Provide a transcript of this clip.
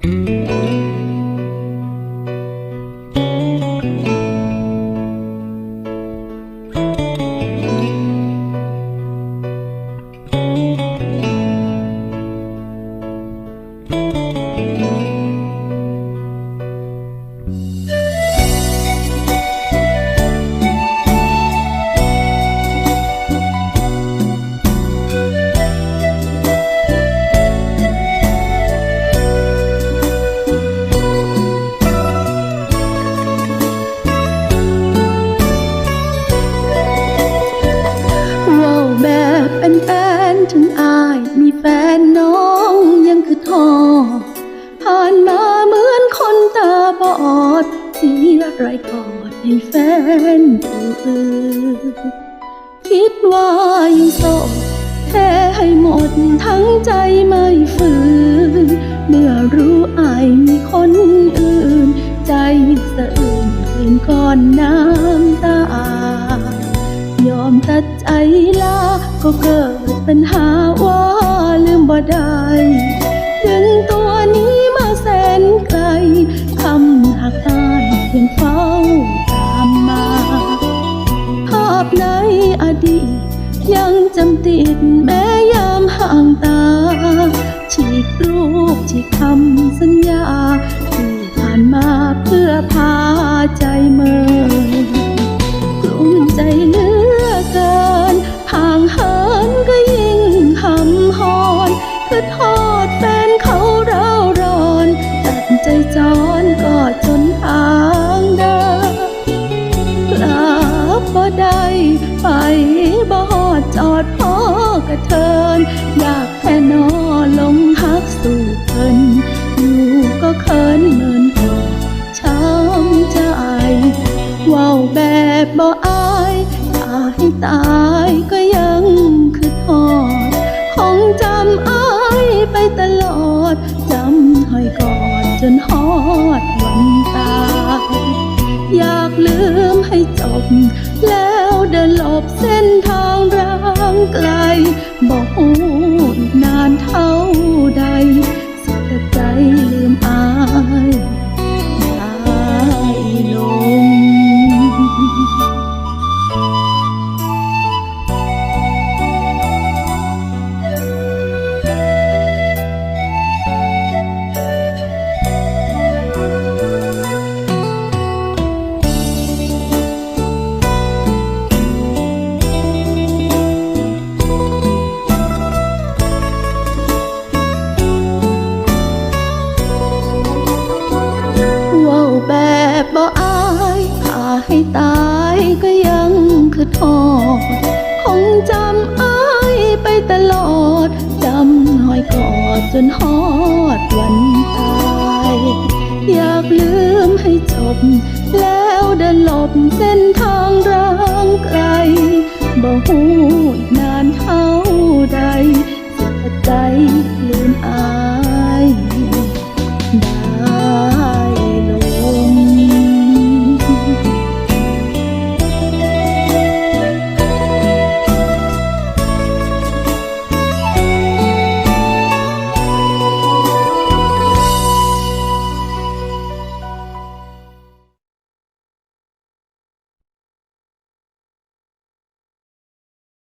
ว้ ไรกอดให้แฟนผู้อื่นคิดว่ายังโสดแค่ให้หมดทั้งใจไม่ฝืน เมื่อรู้อายมีคนอื่น ใจสะอื้นคืนก่อนน้ำตา ยอมตัดใจลา ก็เกิดปัญหาว่าลืมบ่ได้ดึงตัวาพในอดีต ยังจำติดแม้ยามห่างตา ฉีกรูปฉีกคำสัญญาที่ผ่านมาเพื่อพาใจเมื่อ อยากแค่นอลงฮักสู่เพิ่นอยู่ก็เคินเหมือนกอช้ำใจว้าแบบบ่อายถ้าให้ตายก็ยังคือทอดคงจำอายไปตลอดจำห้อยกอดจนฮอดวันตายอยากลืมให้จบแล้ว เดินหลบเส้นทางร้างไกลบอก แบบบ่อายถ้าให้ตายก็ยังคือทอดคงจำอายไปตลอด จำหอยกอดจนฮอดวันตาย อยากลืมให้จบ แล้วเดินหลบเส้นทางร่างไกลบ่หูนานเท่า